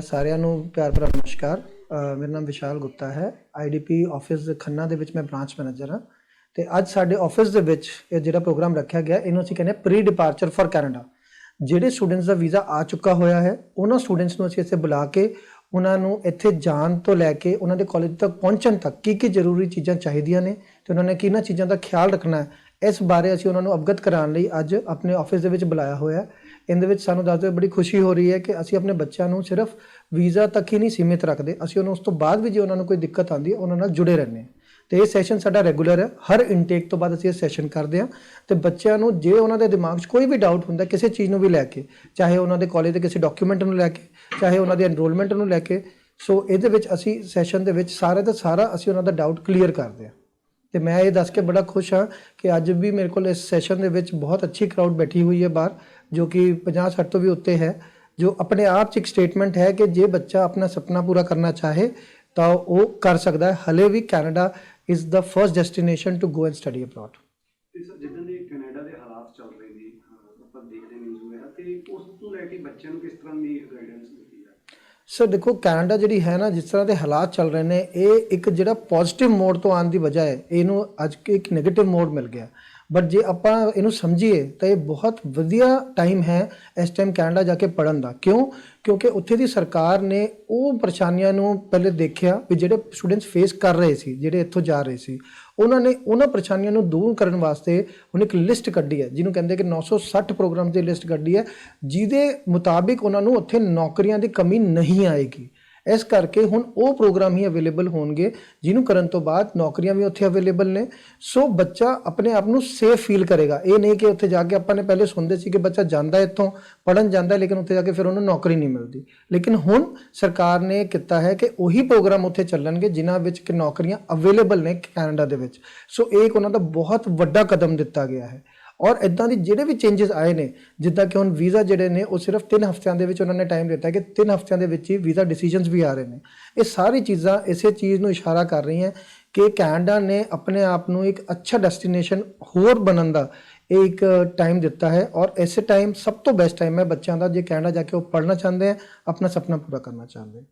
ਸਾਰਿਆਂ ਨੂੰ ਪਿਆਰ ਭਰਾ ਨਮਸਕਾਰ। ਮੇਰਾ ਨਾਮ ਵਿਸ਼ਾਲ ਗੁਪਤਾ ਹੈ। ਆਈਡੀਪੀ ਆਫਿਸ ਖੰਨਾ ਦੇ ਵਿੱਚ ਮੈਂ ਬ੍ਰਾਂਚ ਮੈਨੇਜਰ ਹਾਂ। ਤੇ ਅੱਜ ਸਾਡੇ ਆਫਿਸ ਦੇ ਵਿੱਚ ਇਹ ਜਿਹੜਾ ਪ੍ਰੋਗਰਾਮ ਰੱਖਿਆ ਗਿਆ, ਇਹਨੂੰ ਅਸੀਂ ਕਹਿੰਦੇ ਪ੍ਰੀ ਡਿਪਾਰਚਰ ਫॉर ਕੈਨੇਡਾ ਜਿਹੜੇ ਸਟੂਡੈਂਟਸ ਦਾ ਵੀਜ਼ਾ ਆ ਚੁੱਕਾ ਹੋਇਆ ਹੈ, ਉਹਨਾਂ ਸਟੂਡੈਂਟਸ ਨੂੰ ਅਸੀਂ ਇੱਥੇ ਬੁਲਾ ਕੇ, ਉਹਨਾਂ ਨੂੰ ਇੱਥੇ ਜਾਣ ਤੋਂ ਲੈ ਕੇ, ਉਹਨਾਂ ਦੇ ਕਾਲਜ ਤੱਕ ਪਹੁੰਚਣ ਤੱਕ ਕੀ ਕੀ ਜ਼ਰੂਰੀ ਚੀਜ਼ਾਂ ਚਾਹੀਦੀਆਂ ਨੇ ਤੇ ਉਹਨਾਂ ਨੇ ਕਿਹਨਾਂ ਚੀਜ਼ਾਂ ਦਾ ਖਿਆਲ ਰੱਖਣਾ ਹੈ, ਇਸ ਬਾਰੇ ਅਸੀਂ ਉਹਨਾਂ ਨੂੰ ਅਵਗਤ ਕਰਾਉਣ ਲਈ ਅੱਜ ਆਪਣੇ ਆਫਿਸ ਦੇ ਵਿੱਚ ਬੁਲਾਇਆ ਹੋਇਆ ਹੈ। ਇਹਦੇ ਵਿੱਚ ਸਾਨੂੰ ਦੱਸਦੇ ਹੋਏ ਬੜੀ ਖੁਸ਼ੀ ਹੋ ਰਹੀ ਹੈ ਕਿ ਅਸੀਂ ਆਪਣੇ ਬੱਚਿਆਂ ਨੂੰ ਸਿਰਫ ਵੀਜ਼ਾ ਤੱਕ ਹੀ ਨਹੀਂ ਸੀਮਿਤ ਰੱਖਦੇ। ਅਸੀਂ ਉਹਨਾਂ ਉਸ ਤੋਂ ਬਾਅਦ ਵੀ ਜੇ ਉਹਨਾਂ ਨੂੰ ਕੋਈ ਦਿੱਕਤ ਆਉਂਦੀ ਹੈ ਉਹਨਾਂ ਨਾਲ ਜੁੜੇ ਰਹਿੰਦੇ ਹਾਂ। ਤੇ ਇਹ ਸੈਸ਼ਨ ਸਾਡਾ ਰੈਗੂਲਰ ਹੈ। ਹਰ ਇਨਟੇਕ ਤੋਂ ਬਾਅਦ ਅਸੀਂ ਇਹ ਸੈਸ਼ਨ ਕਰਦੇ ਹਾਂ। ਤੇ ਬੱਚਿਆਂ ਨੂੰ ਜੇ ਉਹਨਾਂ ਦੇ ਦਿਮਾਗ 'ਚ ਕੋਈ ਵੀ ਡਾਊਟ ਹੁੰਦਾ, ਕਿਸੇ ਚੀਜ਼ ਨੂੰ ਵੀ ਲੈ ਕੇ, ਚਾਹੇ ਉਹਨਾਂ ਦੇ ਕਾਲਜ ਦੇ ਕਿਸੇ ਡਾਕੂਮੈਂਟ ਨੂੰ ਲੈ ਕੇ, ਚਾਹੇ ਉਹਨਾਂ ਦੇ ਐਨਰੋਲਮੈਂਟ ਨੂੰ ਲੈ ਕੇ, ਸੋ ਇਹਦੇ ਵਿੱਚ ਅਸੀਂ ਸੈਸ਼ਨ ਦੇ ਵਿੱਚ ਸਾਰੇ ਦਾ ਸਾਰਾ ਅਸੀਂ ਉਹਨਾਂ ਦਾ ਡਾਊਟ ਕਲੀਅਰ ਕਰਦੇ ਹਾਂ। ਤੇ ਮੈਂ ਇਹ ਦੱਸ ਕੇ ਬੜਾ ਖੁਸ਼ ਹਾਂ ਕਿ ਅੱਜ ਵੀ ਮੇਰੇ ਕੋਲ ਇਸ ਸੈਸ਼ਨ ਦੇ ਵਿੱਚ ਬਹੁਤ ਅੱਛੀ ਕਰਾਊਡ ਬੈਠੀ ਹੋਈ ਹੈ ਬਾਹਰ। ਜੋ ਕਿ 50 60 ਤੋਂ ਵੀ ਉੱਤੇ ਹੈ ਜੋ ਆਪਣੇ ਆਪ 'ਚ ਇੱਕ ਸਟੇਟਮੈਂਟ ਹੈ ਕਿ ਜੇ ਬੱਚਾ ਆਪਣਾ ਸੁਪਨਾ ਪੂਰਾ ਕਰਨਾ ਚਾਹੇ ਤਾਂ ਉਹ ਕਰ ਸਕਦਾ ਹੈ। ਹਲੇ ਵੀ Canada is the first destination to go and study abroad ਤੇ ਸਰ ਜਿੱਦਾਂ ਦੇ ਕੈਨੇਡਾ ਦੇ ਹਾਲਾਤ ਚੱਲ ਰਹੇ ਨੇ ਆਪਾਂ ਦੇਖਦੇ ਨਿਊਜ਼ ਵਗੈਰਾ ਤੇ ਉਸ ਤੋਂ ਲੈ ਕੇ ਬੱਚਿਆਂ ਨੂੰ ਕਿਸ ਤਰ੍ਹਾਂ ਦੀ ਗਾਈਡੈਂਸ ਦਿੱਤੀ ਸਰ ਦੇਖੋ ਕੈਨੇਡਾ ਜਿਹੜੀ ਹੈ ਨਾ ਜਿਸ ਤਰ੍ਹਾਂ ਦੇ ਹਾਲਾਤ ਚੱਲ ਰਹੇ ਨੇ ਇਹ ਇੱਕ ਜਿਹੜਾ ਪੋਜ਼ਿਟਿਵ ਮੋਡ ਤੋਂ ਆਉਣ ਦੀ ਵਜ੍ਹਾ ਹੈ ਇਹਨੂੰ ਅੱਜ ਇੱਕ 네ਗੇਟਿਵ ਮੋਡ ਮਿਲ ਗਿਆ। ਬਟ ਜੇ ਆਪਾਂ ਇਹਨੂੰ ਸਮਝੀਏ ਤਾਂ ਇਹ ਬਹੁਤ ਵਧੀਆ ਟਾਈਮ ਹੈ ਇਸ ਟਾਈਮ ਕੈਨੇਡਾ ਜਾ ਕੇ ਪੜਨ ਦਾ। ਕਿਉਂ? ਕਿਉਂਕਿ ਉੱਥੇ ਦੀ ਸਰਕਾਰ ਨੇ ਉਹ ਪਰੇਸ਼ਾਨੀਆਂ ਨੂੰ ਪਹਿਲੇ ਦੇਖਿਆ ਵੀ ਜਿਹੜੇ ਸਟੂਡੈਂਟਸ ਫੇਸ ਕਰ ਰਹੇ ਸੀ, ਜਿਹੜੇ ਇੱਥੋਂ ਜਾ ਰਹੇ ਸੀ। ਉਹਨਾਂ ਨੇ ਉਹਨਾਂ ਪਰੇਸ਼ਾਨੀਆਂ ਨੂੰ ਦੂਰ ਕਰਨ ਵਾਸਤੇ ਉਹਨੇ ਇੱਕ ਲਿਸਟ ਕੱਢੀ ਹੈ, ਜਿਹਨੂੰ ਕਹਿੰਦੇ ਕਿ 960 ਪ੍ਰੋਗਰਾਮ ਦੀ ਲਿਸਟ ਕੱਢੀ ਹੈ, ਜਿਹਦੇ ਮੁਤਾਬਿਕ ਉਹਨਾਂ ਨੂੰ ਉੱਥੇ ਨੌਕਰੀਆਂ ਦੀ ਕਮੀ ਨਹੀਂ ਆਏਗੀ। ਇਸ ਕਰਕੇ ਹੁਣ ਉਹ ਪ੍ਰੋਗਰਾਮ ਹੀ ਅਵੇਲੇਬਲ ਹੋਣਗੇ, ਜਿਹਨੂੰ ਕਰਨ ਤੋਂ ਬਾਅਦ ਨੌਕਰੀਆਂ ਵੀ ਉੱਥੇ ਅਵੇਲੇਬਲ ਨੇ। ਸੋ ਬੱਚਾ ਆਪਣੇ ਆਪ ਨੂੰ ਸੇਫ ਫੀਲ ਕਰੇਗਾ। ਇਹ ਨਹੀਂ ਕਿ ਉੱਥੇ ਜਾ ਕੇ ਆਪਾਂ ਨੇ ਪਹਿਲੇ ਸੁਣਦੇ ਸੀ ਕਿ ਬੱਚਾ ਜਾਂਦਾ ਇੱਥੋਂ ਪੜਨ ਜਾਂਦਾ, ਲੇਕਿਨ ਉੱਥੇ ਜਾ ਕੇ ਫਿਰ ਉਹਨੂੰ ਨੌਕਰੀ ਨਹੀਂ ਮਿਲਦੀ। ਲੇਕਿਨ ਹੁਣ ਸਰਕਾਰ ਨੇ ਕੀਤਾ ਹੈ ਕਿ ਉਹੀ ਪ੍ਰੋਗਰਾਮ ਉੱਥੇ ਚੱਲਣਗੇ, ਜਿਨ੍ਹਾਂ ਵਿੱਚ ਕਿ ਨੌਕਰੀਆਂ ਅਵੇਲੇਬਲ ਨੇ ਕੈਨੇਡਾ ਦੇ ਵਿੱਚ। ਸੋ ਇਹ ਇੱਕ ਉਹਨਾਂ ਦਾ ਬਹੁਤ ਵੱਡਾ ਕਦਮ ਦਿੱਤਾ ਗਿਆ ਹੈ। ਔਰ ਇਦਾਂ ਦੀ ਜਿਹੜੇ ਵੀ ਚੇਂਜਸ ਆਏ ਨੇ, ਜਿੱਦਾਂ ਕਿ ਹੁਣ ਵੀਜ਼ਾ ਜਿਹੜੇ ਨੇ, ਉਹ ਸਿਰਫ 3 ਹਫ਼ਤਿਆਂ ਦੇ ਵਿੱਚ ਉਹਨਾਂ ਨੇ ਟਾਈਮ ਦਿੱਤਾ ਕਿ 3 ਹਫ਼ਤਿਆਂ ਦੇ ਵਿੱਚ ਹੀ ਵੀਜ਼ਾ ਡਿਸੀਜਨਸ ਵੀ ਆ ਰਹੇ ਨੇ। ਇਹ ਸਾਰੀ ਚੀਜ਼ਾਂ ਇਸੇ ਚੀਜ਼ ਨੂੰ ਇਸ਼ਾਰਾ ਕਰ ਰਹੀਆਂ ਕਿ ਕੈਨੇਡਾ ਨੇ ਆਪਣੇ ਆਪ ਨੂੰ ਇੱਕ ਅੱਛਾ ਡੈਸਟੀਨੇਸ਼ਨ ਹੋਰ ਬਣਨ ਦਾ ਇਹ ਇੱਕ ਟਾਈਮ ਦਿੱਤਾ ਹੈ ਔਰ ਇਸੇ ਟਾਈਮ ਸਭ ਤੋਂ ਬੈਸਟ ਟਾਈਮ ਹੈ ਬੱਚਿਆਂ ਦਾ ਜੇ ਕੈਨੇਡਾ ਜਾ ਕੇ ਉਹ ਪੜ੍ਹਨਾ ਚਾਹੁੰਦੇ ਹੈ ਆਪਣਾ ਸੁਪਨਾ ਪੂਰਾ ਕਰਨਾ ਚਾਹੁੰਦੇ ਆ।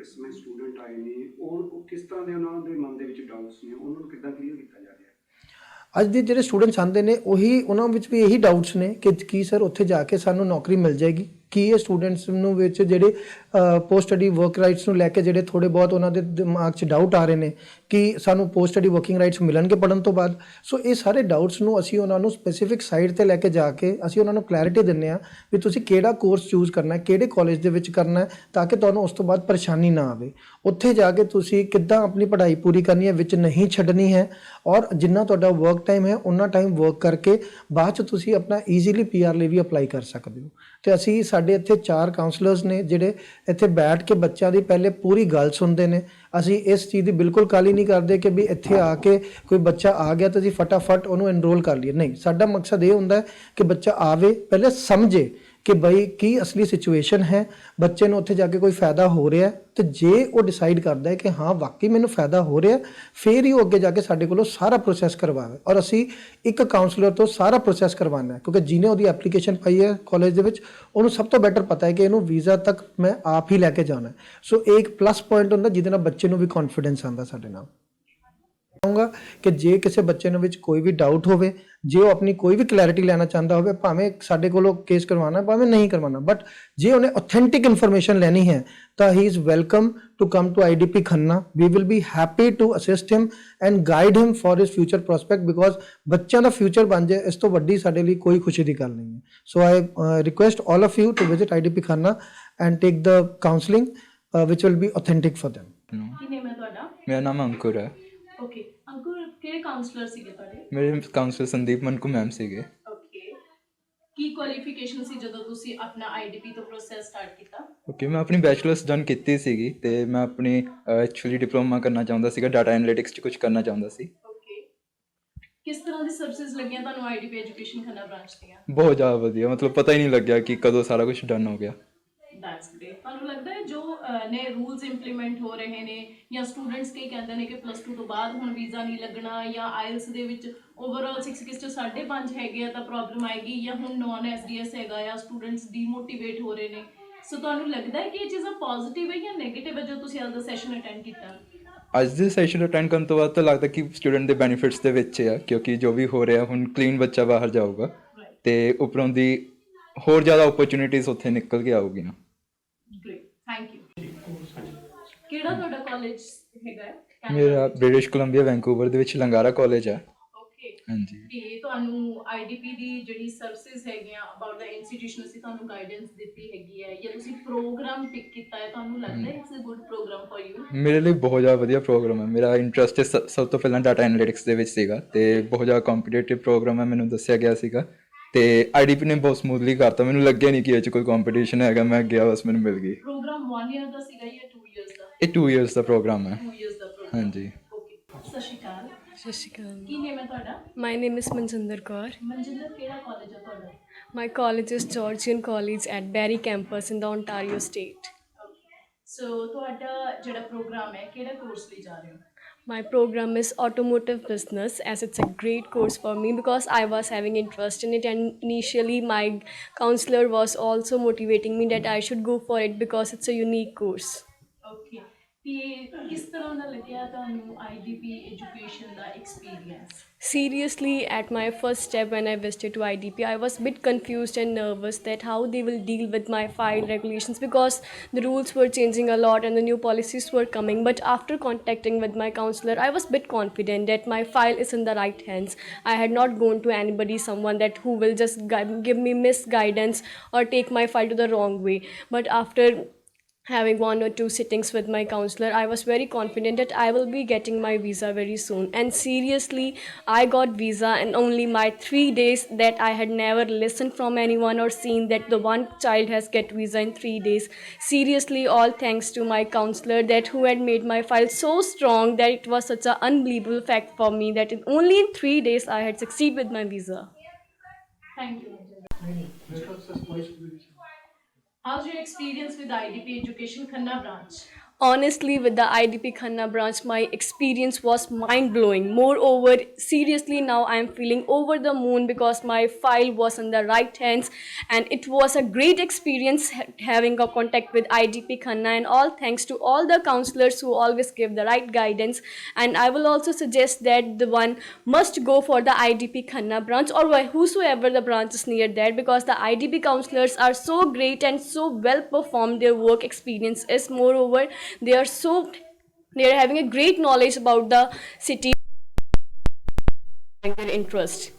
ਇਸ ਸਮੇਂ ਸਟੂਡੈਂਟ ਆਏ ਨੇ ਉਹ ਕਿਸ ਤਰ੍ਹਾਂ ਦੇ ਉਹਨਾਂ ਦੇ ਮਨ ਦੇ ਵਿੱਚ ਡਾਊਟਸ ਨੇ? ਉਹਨਾਂ ਨੂੰ ਕਿੱਦਾਂ ਕਲੀਅਰ ਕੀਤਾ ਜਾ ਅੱਜ ਦੇ ਜਿਹੜੇ ਸਟੂਡੈਂਟਸ ਆਉਂਦੇ ਨੇ, ਉਹੀ ਉਹਨਾਂ ਵਿੱਚ ਵੀ ਇਹੀ ਡਾਊਟਸ ਨੇ ਕਿ ਕੀ ਸਰ ਉੱਥੇ ਜਾ ਕੇ ਸਾਨੂੰ ਨੌਕਰੀ ਮਿਲ ਜਾਏਗੀ? ਕੀ ਇਹ ਸਟੂਡੈਂਟਸ ਨੂੰ ਵਿੱਚ ਜਿਹੜੇ ਪੋਸਟ ਸਟੱਡੀ ਵਰਕ ਰਾਈਟਸ ਨੂੰ ਲੈ ਕੇ ਜਿਹੜੇ ਥੋੜੇ ਬਹੁਤ ਉਹਨਾਂ ਦੇ ਦਿਮਾਗ 'ਚ ਡਾਊਟ ਆ ਰਹੇ ਨੇ ਕਿ ਸਾਨੂੰ ਪੋਸਟ ਸਟੱਡੀ ਵਰਕਿੰਗ ਰਾਈਟਸ ਮਿਲਣਗੇ ਪੜਨ ਤੋਂ ਬਾਅਦ। ਸੋ ਇਹ ਸਾਰੇ ਡਾਊਟਸ ਨੂੰ ਅਸੀਂ ਉਹਨਾਂ ਨੂੰ ਸਪੈਸੀਫਿਕ ਸਾਈਟ ਤੇ ਲੈ ਕੇ ਜਾ ਕੇ ਅਸੀਂ ਉਹਨਾਂ ਨੂੰ ਕਲੈਰਿਟੀ ਦਿੰਨੇ ਆ ਵੀ ਤੁਸੀਂ ਕਿਹੜਾ ਕੋਰਸ ਚੂਜ਼ ਕਰਨਾ ਹੈ, ਕਿਹੜੇ ਕਾਲਜ ਦੇ ਵਿੱਚ ਕਰਨਾ ਹੈ ਤਾਂ ਕਿ ਤੁਹਾਨੂੰ ਉਸ ਤੋਂ ਬਾਅਦ ਪਰੇਸ਼ਾਨੀ ਨਾ ਆਵੇ। ਉੱਥੇ ਜਾ ਕੇ ਤੁਸੀਂ ਕਿੱਦਾਂ ਆਪਣੀ ਪੜ੍ਹਾਈ ਪੂਰੀ ਕਰਨੀ ਹੈ, ਵਿੱਚ ਨਹੀਂ ਛੱਡਣੀ ਹੈ ਔਰ ਜਿੰਨਾ ਤੁਹਾਡਾ ਵਰਕ ਟਾਈਮ ਹੈ ਉਹਨਾਂ ਟਾਈਮ ਵਰਕ ਕਰਕੇ ਬਾਅਦ ਚ ਤੁਸੀਂ ਆਪਣਾ ਈਜ਼ੀਲੀ ਪੀਆਰ ਲਈ ਵੀ ਅਪਲਾਈ ਕਰ ਸਕਦੇ ਹੋ। ਤੇ ਅਸੀਂ ਸਾਡੇ ਇੱਥੇ ਚਾਰ ਕਾਉਂਸਲਰਸ ਨੇ ਜਿਹੜੇ ਇੱਥੇ ਬੈਠ ਕੇ ਬੱਚਿਆਂ ਦੀ ਪਹਿਲੇ ਪੂਰੀ ਗੱਲ ਸੁਣਦੇ ਨੇ। ਅਸੀਂ ਇਸ ਚੀਜ਼ ਦੀ ਬਿਲਕੁਲ ਕਾਲੀ ਨਹੀਂ ਕਰਦੇ ਕਿ ਵੀ ਇੱਥੇ ਆ ਕੇ ਕੋਈ ਬੱਚਾ ਆ ਗਿਆ ਤਾਂ ਅਸੀਂ ਫਟਾਫਟ ਉਹਨੂੰ ਐਨਰੋਲ ਕਰ ਲਈਏ। ਨਹੀਂ, ਸਾਡਾ ਮਕਸਦ ਇਹ ਹੁੰਦਾ ਹੈ ਕਿ ਬੱਚਾ ਆਵੇ, ਪਹਿਲੇ ਸਮਝੇ ਕਿ ਬਈ ਕੀ ਅਸਲੀ ਸਿਚੁਏਸ਼ਨ ਹੈ ਬੱਚੇ ਨੂੰ ਉੱਥੇ ਜਾ ਕੇ ਕੋਈ ਫਾਇਦਾ ਹੋ ਰਿਹਾ ਹੈ ਤੇ ਜੇ ਉਹ ਡਿਸਾਈਡ ਕਰਦਾ ਹੈ ਕਿ ਹਾਂ ਵਾਕਈ ਮੈਨੂੰ ਫਾਇਦਾ ਹੋ ਰਿਹਾ ਹੈ, ਫਿਰ ਹੀ ਉਹ ਅੱਗੇ ਜਾ ਕੇ ਸਾਡੇ ਕੋਲੋਂ ਸਾਰਾ ਪ੍ਰੋਸੈਸ ਕਰਵਾਵੇ। ਔਰ ਅਸੀਂ ਇੱਕ ਕਾਉਂਸਲਰ ਤੋਂ ਸਾਰਾ ਪ੍ਰੋਸੈਸ ਕਰਵਾਉਣਾ ਹੈ ਕਿਉਂਕਿ ਜਿਹਨੇ ਉਹਦੀ ਐਪਲੀਕੇਸ਼ਨ ਪਾਈ ਹੈ ਕਾਲਜ ਦੇ ਵਿੱਚ ਉਹਨੂੰ ਸਭ ਤੋਂ ਬੈਟਰ ਪਤਾ ਹੈ ਕਿ ਇਹਨੂੰ ਵੀਜ਼ਾ ਤੱਕ ਮੈਂ ਆਪ ਹੀ ਲੈ ਕੇ ਜਾਣਾ ਸੋ ਇਹ ਇੱਕ ਪਲੱਸ ਪੁਆਇੰਟ ਹੁੰਦਾ ਜਿਹਦੇ ਨਾਲ ਬੱਚੇ ਨੂੰ ਵੀ ਕੌਨਫੀਡੈਂਸ ਆਉਂਦਾ ਸਾਡੇ ਨਾਲ। ਚਾਹੂੰਗਾ ਕਿ ਜੇ ਕਿਸੇ ਬੱਚੇ ਨੂੰ ਵਿੱਚ ਕੋਈ ਵੀ ਡਾਊਟ ਹੋਵੇ ਜੇ ਉਹ ਆਪਣੀ ਕੋਈ ਵੀ ਕਲੈਰਿਟੀ ਲੈਣਾ ਚਾਹੁੰਦਾ ਹੋਵੇ ਭਾਵੇਂ ਸਾਡੇ ਕੋਲੋਂ ਕੇਸ ਕਰਵਾਉਣਾ ਭਾਵੇਂ ਨਹੀਂ ਕਰਵਾਉਣਾ ਬਟ ਜੇ ਉਹਨੇ ਆਥੈਂਟਿਕ ਇਨਫੋਰਮੇਸ਼ਨ ਲੈਣੀ ਹੈ ਤਾਂ ਹੀ is welcome to come to IDP Khanna we will be happy to assist him and guide him for his future prospect because ਬੱਚਿਆਂ ਦਾ ਫਿਊਚਰ ਬਣ ਜਾਏ ਇਸ ਤੋਂ ਵੱਡੀ ਸਾਡੇ ਲਈ ਕੋਈ ਖੁਸ਼ੀ ਦੀ ਗੱਲ ਨਹੀਂ ਹੈ। So I request all of you to visit IDP Khanna and take the counselling which will be authentic for them. ਕੀ ਨੇਮ ਹੈ ਤੁਹਾਡਾ? ਮੇਰਾ ਨਾਮ ਅੰਕੁਰ ਹੈ ਓਕੇ ਅੰਕੁਰ ਕਿਹੜੇ ਕਾਉਂਸਲਰ ਸੀਗੇ ਤੁਹਾਡੇ? ਮੇਰੇ ਕਾਉਂਸਲਰ ਸੰਦੀਪ ਮਨਕੂ ਮੈਮ ਸੀਗੇ। ਓਕੇ ਕੀ ਕੁਆਲੀਫਿਕੇਸ਼ਨ ਸੀ ਜਦੋਂ ਤੁਸੀਂ ਆਪਣਾ ਆਈਡੀਪੀ ਤੋਂ ਪ੍ਰੋਸੈਸ ਸਟਾਰਟ ਕੀਤਾ? ਓਕੇ ਮੈਂ ਆਪਣੀ ਬੈਚਲਰਸ ਡਨ ਕੀਤੀ ਸੀਗੀ ਤੇ ਮੈਂ ਆਪਣੀ ਐਕਚੁਅਲੀ ਡਿਪਲੋਮਾ ਕਰਨਾ ਚਾਹੁੰਦਾ ਸੀਗਾ ਡਾਟਾ ਐਨਾਲਿਟਿਕਸ 'ਚ ਕੁਝ ਕਰਨਾ ਚਾਹੁੰਦਾ ਸੀ। ਓਕੇ ਕਿਸ ਤਰ੍ਹਾਂ ਦੀ ਸਰਵਿਸਿਜ਼ ਲੱਗੀਆਂ ਤੁਹਾਨੂੰ ਆਈਡੀਪੀ ਐਜੂਕੇਸ਼ਨ ਖੰਨਾ ਬ੍ਰਾਂਚ ਦੀਆਂ? ਬਹੁਤ ਜ਼ਿਆਦਾ ਵਧੀਆ ਮਤਲਬ ਪਤਾ ਹੀ ਨਹੀਂ ਲੱਗਿਆ ਕਿ ਕਦੋਂ ਸਾਰਾ ਕੁਝ ਡਨ ਹੋ ਗਿਆ ਦੈਟਸ ਗ੍ਰੇਟ ਤੁਹਾਨੂੰ ਲੱਗਦਾ ਹੈ ਜੋ ਅਹ, ਨੇ ਰੂਲਸ ਇੰਪਲੀਮੈਂਟ ਹੋ ਰਹੇ ਨੇ ਜਾਂ ਸਟੂਡੈਂਟਸ ਕਈ ਕਹਿੰਦੇ ਨੇ ਕਿ ਪਲੱਸ 2 ਤੋਂ ਬਾਅਦ ਹੁਣ ਵੀਜ਼ਾ ਨਹੀਂ ਲੱਗਣਾ ਜਾਂ ਆਇਲਸ ਦੇ ਵਿੱਚ ਓਵਰਆਲ 6 ਕਿਸ ਤੋਂ 5.5 ਹੈਗੇ ਆ ਤਾਂ ਪ੍ਰੋਬਲਮ ਆਏਗੀ ਜਾਂ ਹੁਣ ਨੌਨ ਐਸਡੀਐਸ ਹੈਗਾ ਆ ਸਟੂਡੈਂਟਸ ਡੀਮੋਟੀਵੇਟ ਹੋ ਰਹੇ ਨੇ। ਸੋ ਤੁਹਾਨੂੰ ਲੱਗਦਾ ਹੈ ਕਿ ਇਹ ਚੀਜ਼ਾਂ ਪੋਜ਼ਿਟਿਵ ਹੈ ਜਾਂ ਨੈਗੇਟਿਵ ਹੈ ਜੋ ਤੁਸੀਂ ਅੱਜ ਦਾ ਸੈਸ਼ਨ ਅਟੈਂਡ ਕੀਤਾ? ਅੱਜ ਦੇ ਸੈਸ਼ਨ ਅਟੈਂਡ ਕਰਨ ਤੋਂ ਬਾਅਦ ਤਾਂ ਲੱਗਦਾ ਕਿ ਸਟੂਡੈਂਟ ਦੇ ਬੈਨੀਫਿਟਸ ਦੇ ਵਿੱਚ ਆ ਕਿਉਂਕਿ ਜੋ ਵੀ ਹੋ ਰਿਹਾ ਹੁਣ ਕਲੀਨ ਬੱਚਾ ਬਾਹਰ ਜਾਊਗਾ। ਤੇ ਉਪਰੋਂ ਦੀ ਹੋਰ ਜ਼ਿਆਦਾ ਓਪਰਚ्युनिटीज ਉੱਥੇ ਨਿਕਲ ਕੇ ਆਉਗੀਆਂ ਗ੍ਰੇਟ ਥੈਂਕ ਯੂ ਕਿਹੜਾ ਤੁਹਾਡਾ ਕਾਲਜ ਹੈਗਾ? ਹੈ? Canada ਮੇਰਾ ਵਿੱਚ? ਬ੍ਰਿਟਿਸ਼ ਕੋਲੰਬੀਆ ਵੈਂਕੂਵਰ ਦੇ ਵਿੱਚ ਲੰਗਾਰਾ ਕਾਲਜ ਹੈ Okay. ਹਾਂਜੀ। ਤੇ ਤੁਹਾਨੂੰ ਆਈਡੀਪੀ ਦੀ ਜਿਹੜੀ ਸਰਵਿਸਿਜ਼ ਹੈਗੀਆਂ ਅਬਾਊਟ ਦਾ ਇੰਸਟੀਟਿਊਸ਼ਨ ਅਸੀਂ ਤੁਹਾਨੂੰ ਗਾਈਡੈਂਸ ਦਿੱਤੀ ਹੈਗੀ ਹੈ ਜਾਂ ਤੁਸੀਂ ਪ੍ਰੋਗਰਾਮ ਪਿਕ ਕੀਤਾ ਹੈ ਤੁਹਾਨੂੰ ਲੱਗਦਾ ਹੈ it's a good programme for you ਮੇਰੇ ਲਈ ਬਹੁਤ ਜ਼ਿਆਦਾ ਵਧੀਆ ਪ੍ਰੋਗਰਾਮ ਹੈ। ਮੇਰਾ ਇੰਟਰਸਟ ਸਭ ਤੋਂ ਪਹਿਲਾਂ ਡਾਟਾ ਐਨਾਲਿਟਿਕਸ ਦੇ ਵਿੱਚ ਸੀਗਾ ਤੇ ਬਹੁਤ ਜ਼ਿਆਦਾ ਕੰਪੀਟੀਟਿਵ ਪ੍ਰੋਗਰਾਮ ਹੈ ਮੈਨੂੰ ਦੱਸਿਆ ਗਿਆ ਸੀਗਾ। ਤੇ ਆਈਡੀਪੀ ਨੇ ਬਹੁਤ ਸਮੂਥਲੀ ਕਰਤਾ। ਮੈਨੂੰ ਲੱਗਿਆ ਨਹੀਂ ਕਿ ਇਹ 'ਚ ਕੋਈ ਕੰਪੀਟੀਸ਼ਨ ਹੈਗਾ ਮੈਂ ਗਿਆ ਬਸ ਮੈਨੂੰ ਮਿਲ ਗਈ। ਪ੍ਰੋਗਰਾਮ 1 ਇਅਰ ਦਾ ਸੀਗਾ ਜਾਂ 2 ਇਅਰਸ ਦਾ ਇਹ 2 ਇਅਰਸ ਦਾ ਪ੍ਰੋਗਰਾਮ ਹੈ 2 ਇਅਰਸ ਦਾ ਪ੍ਰੋਗਰਾਮ ਹਾਂਜੀ ਓਕੇ ਸਤਿ ਸ਼੍ਰੀ ਅਕਾਲ ਸਤਿ ਸ਼੍ਰੀ ਅਕਾਲ ਕੀ ਨੇਮ ਹੈ ਤੁਹਾਡਾ my name is Manjinder Kaur Manjinder ਕਿਹੜਾ ਕਾਲਜ ਹੈ ਤੁਹਾਡਾ my college is Georgian college at Barrie campus in the Ontario state so ਤੁਹਾਡਾ ਜਿਹੜਾ ਪ੍ਰੋਗਰਾਮ ਹੈ ਕਿਹੜਾ ਕੋਰਸ ਲਈ ਜਾ ਰਹੇ ਹੋ My program is automotive business as it's a great course for me because I was having interest in it and initially my counselor was also motivating me that I should go for it because it's a unique course. Okay ਤੇ ਕਿਸ ਤਰ੍ਹਾਂ ਦਾ ਲੱਗਿਆ ਤੁਹਾਨੂੰ IDP education the experience Seriously, at my first step when I visited to IDP, I was a bit confused and nervous that how they will deal with my file regulations because the rules were changing a lot and the new policies were coming. But after contacting with my counselor, I was a bit confident that my file is in the right hands. I had not gone to anybody, someone that who will just gui- give me misguidance or take my file to the wrong way. But after having one or two sittings with my counselor i was very confident that i will be getting my visa very soon. And seriously i got visa in only my 3 days that i had never listened from anyone or seen that the one child has get visa in 3 days. Seriously all thanks to my counselor that who had made my file so strong that it was such an unbelievable fact for me that in only in 3 days i had succeeded with my visa. Thank you. How's your experience with IDP Education Khanna branch? Honestly with the idp khanna branch my experience was mind blowing moreover seriously now i am feeling over the moon because my file was in the right hands and it was a great experience ha- having a contact with idp khanna. And all thanks to all the counselors who always give the right guidance. And i will also suggest that the one must go for the idp khanna branch or whosoever the branch is near there because the idp counselors are so great and so well performed. Their work experience is moreover they are so they are having a great knowledge about the city and their interest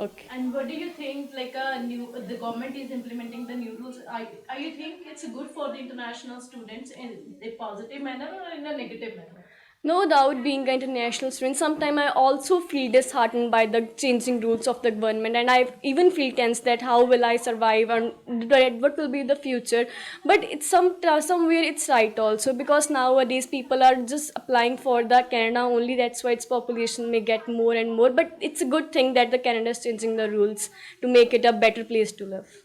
okay And what do you think? Like a new, the government is implementing the new rules. i are you think it's good for the international students in a positive manner or in a negative manner? No doubt being an international student sometimes i also feel disheartened by the changing rules of the government. And i even feel tense that how will i survive and what will be the future. But it's some uh, somewhere it's right also because nowadays people are just applying for the canada only. That's why its population may get more and more. But it's a good thing that the canada is changing the rules to make it a better place to live